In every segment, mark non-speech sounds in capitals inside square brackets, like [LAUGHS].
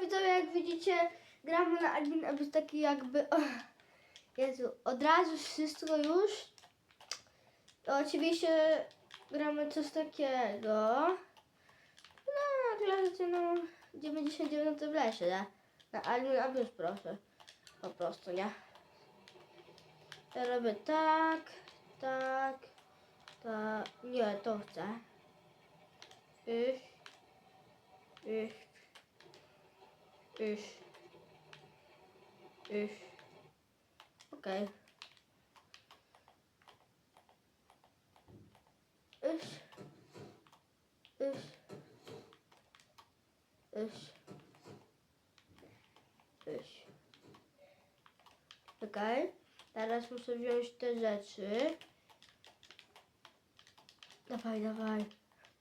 Widzowie, jak widzicie, gramy na admin, aby taki jakby... Och, Jezu, od razu wszystko już. Oczywiście gramy coś takiego. No, klasy no 99 w lesie, nie? Na admin, admin proszę. Po prostu, nie? Ja robię tak, tak, tak. Nie, to chcę. Iść, iść, iść, iść. Okej. Iść, iść, iść, iść. Okej. Teraz muszę wziąć te rzeczy. Dawaj, dawaj.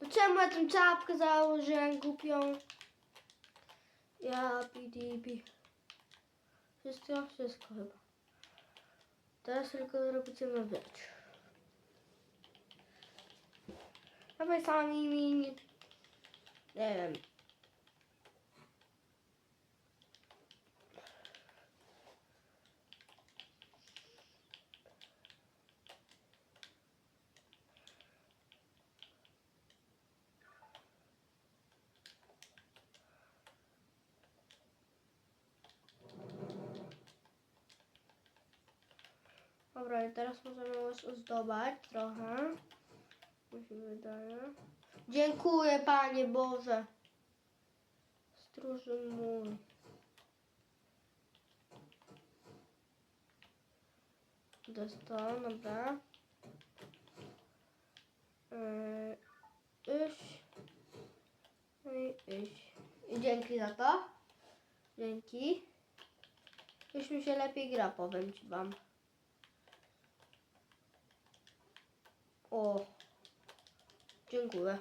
No czemu ja tą czapkę założyłem głupią? Ja pidipi. Wszystko, wszystko chyba. Teraz tylko zrobicie na rzecz. Dawaj sami mi... Nie wiem. Dobra, i teraz możemy już ozdobać trochę. Mi się wydaje. Dziękuję Panie Boże. Stróży mój. To, dobra. Yy, iść. No i iść. I dzięki za to. Dzięki. Już mi się lepiej gra, powiem Ci Wam. O, dziękuję.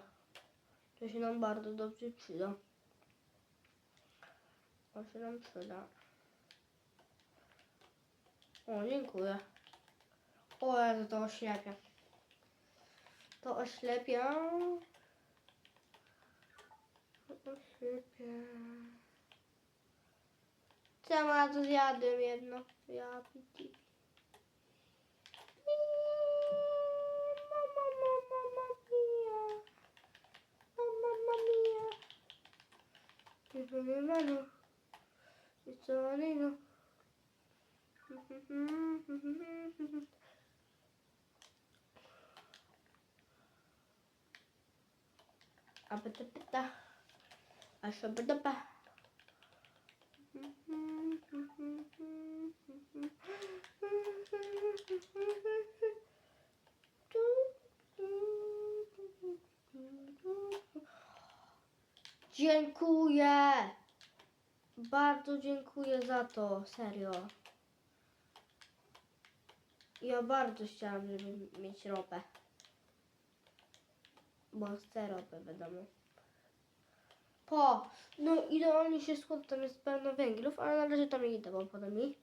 To się nam bardzo dobrze przyda. To się nam przyda. O, dziękuję. O, ja to oślepia. To oślepia. Oślepia. Co ma to zjadłem jedno. Ja piti. tutto in mano il sonino peta Asapetapa Mm-hmm. Dziękuję. Bardzo dziękuję za to, serio. Ja bardzo chciałam, żeby mieć ropę. Bo chcę ropę, wiadomo. Po, no idealnie się składa, tam jest pełno węglów, ale na razie tam nie idę, bo potem mi,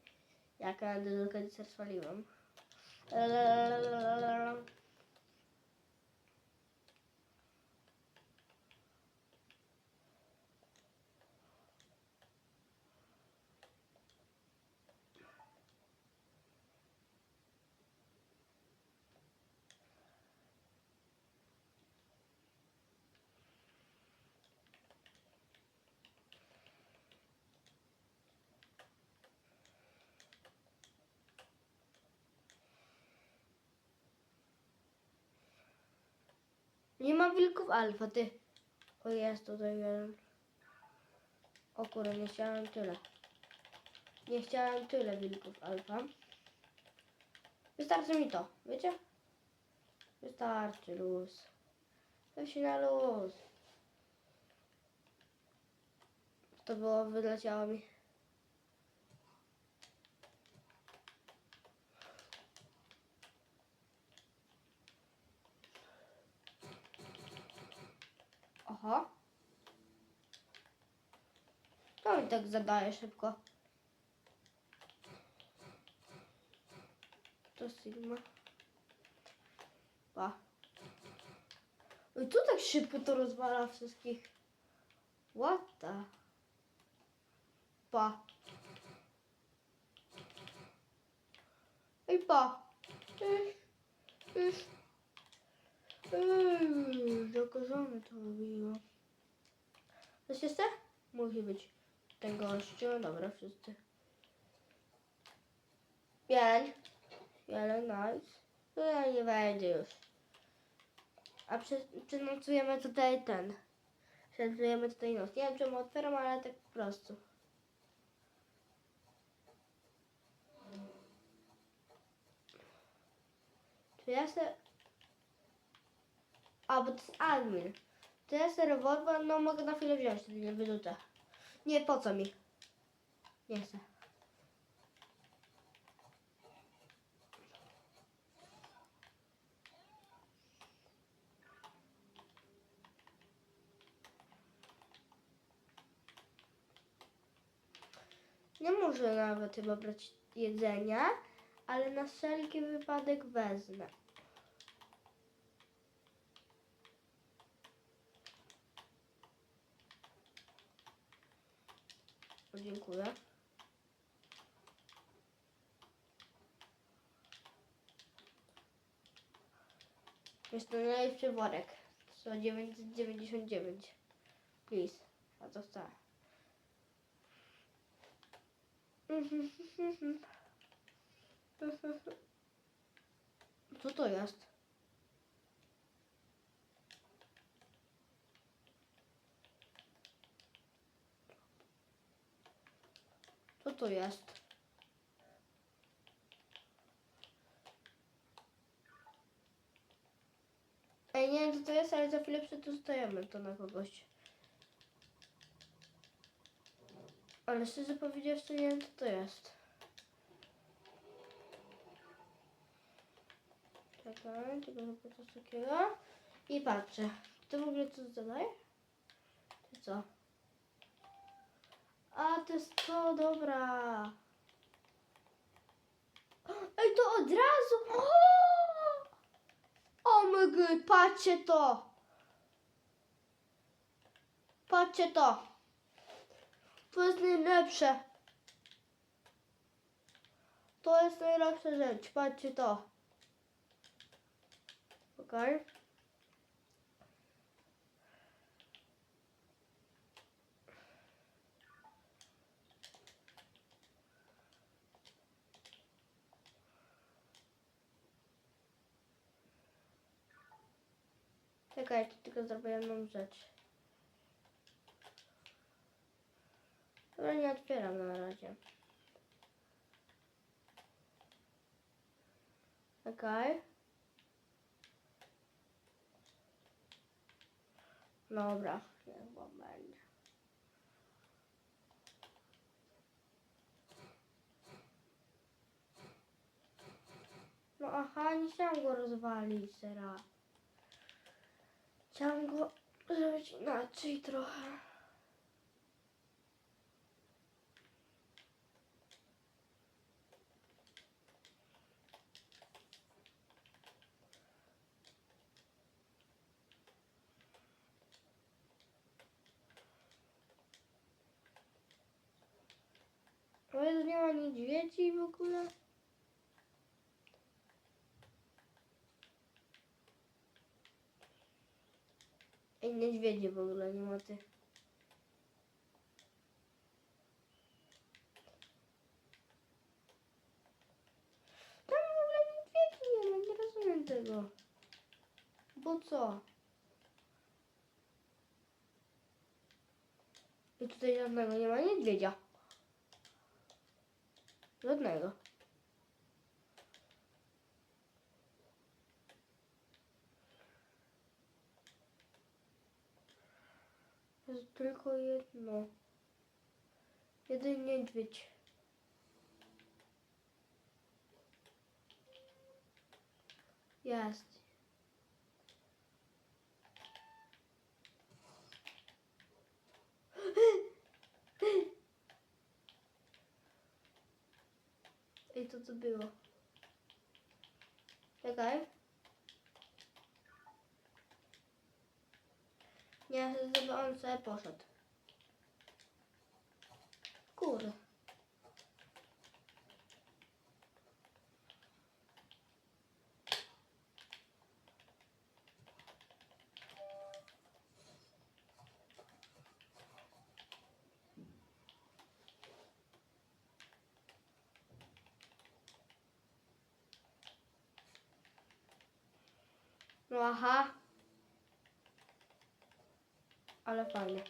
jak ja do końca swaliłam. Nie ma wilków alfa, ty. O jest tutaj jeden. O kurde, nie chciałem tyle. Nie chciałem tyle wilków alfa. Wystarczy mi to, wiecie? Wystarczy luz. Weź się na luz. To było, wyleciało mi. Aha. To mi tak zadaje szybko. To Sigma. Pa. Oj, tu tak szybko to rozwala wszystkich. What the? pa. Ej, pa. Ej, ej. Ej, zakażone to robiło. Coś jeszcze? Musi być ten gościu. Dobra, wszyscy. Jeleń. Jeleń, nice. Jeleń nie będzie już. A przenocujemy tutaj ten. Przenocujemy tutaj noc. Nie wiem czemu otwieram, ale tak po prostu. Czy ja se... A, bo to jest admin. To ja se rewolwer, no mogę na chwilę wziąć, wtedy nie wyrzucę. Nie, po co mi? Nie chcę. Nie muszę nawet chyba brać jedzenia, ale na wszelki wypadek wezmę. Dziękuję. Jest to najlepszy worek. 199. Please. A to chcę. [LAUGHS] Co to jest? To jest? Ej, nie wiem co to jest, ale za chwilę przetestujemy to na kogoś. Ale szczerze powiedziawszy nie wiem co to jest. Czekaj, tylko chyba coś takiego. I patrzę. To w ogóle co zadaje? To co? To jest to, dobra. Ej, to od razu. O, o my patrzcie to. Patrzcie to. To jest najlepsze. To jest najlepsza rzecz. Patrzcie to. Okej. Czekaj, tylko zrobię jedną rzecz. Dobra, nie otwieram na razie. Okej. Dobra, niech wam będzie. No aha, nie chciałam go rozwalić teraz. Chciałam go zrobić inaczej trochę. O Jezu, nie ma niedźwiedzi w ogóle. Ej, niedźwiedzi w ogóle nie ma ty. Tam w ogóle niedźwiedzi nie ma, nie rozumiem tego. Bo co? I tutaj żadnego nie ma niedźwiedzia. Żadnego. Jest tylko jedno. Jeden niedźwiedź. Jest. Ej, co to on sobie poszedł. Kur. Aha. Ale fajnie.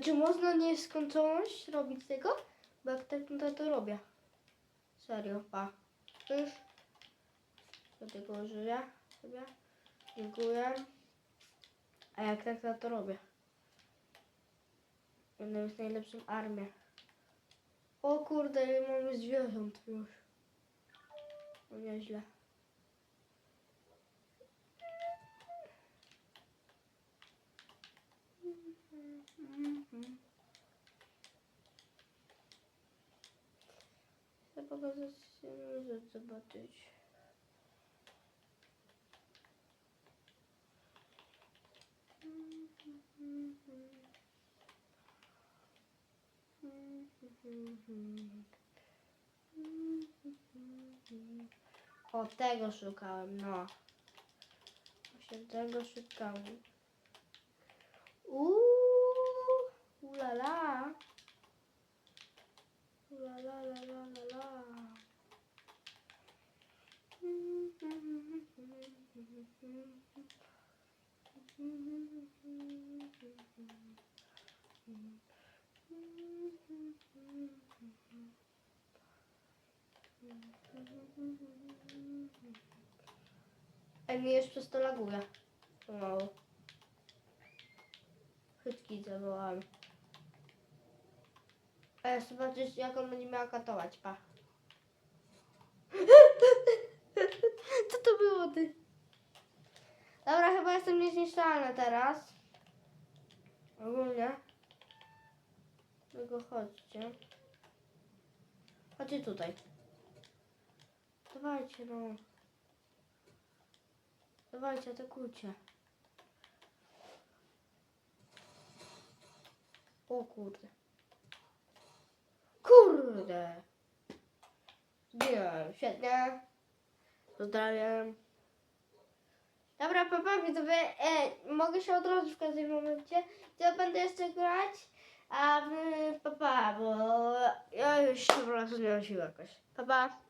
Czy można nieskończoność robić tego? Bo jak tak, no to, to robię. Serio, pa. Już. Do tego użyję sobie. Dziękuję. A jak tak, to, to robię. Będę mieć najlepszą armię. O kurde, mamy zwierząt już. No nieźle. Chcę pokazać, żeby zobaczyć. O, tego szukałem, no. Właśnie tego szukałem. Uuu, ulala. La la la la la la. Ej, mi już przez to laguje. Pomału. Chytki zawołałem. E, zobaczysz jak on będzie miał katować, pa. Co to było ty? Dobra, chyba jestem niezniszczalny teraz. Ogólnie. Tylko chodźcie. Chodźcie tutaj. Dawajcie no. Dawajcie, atakujcie. O kurde. Kurde. Zginąłem, świetnie. Pozdrawiam. Dobra, papa, widzowie, e, mogę się odrodzić w każdym momencie. Ja będę jeszcze grać, a papa, bo ja już po prostu nie jakoś. Papa.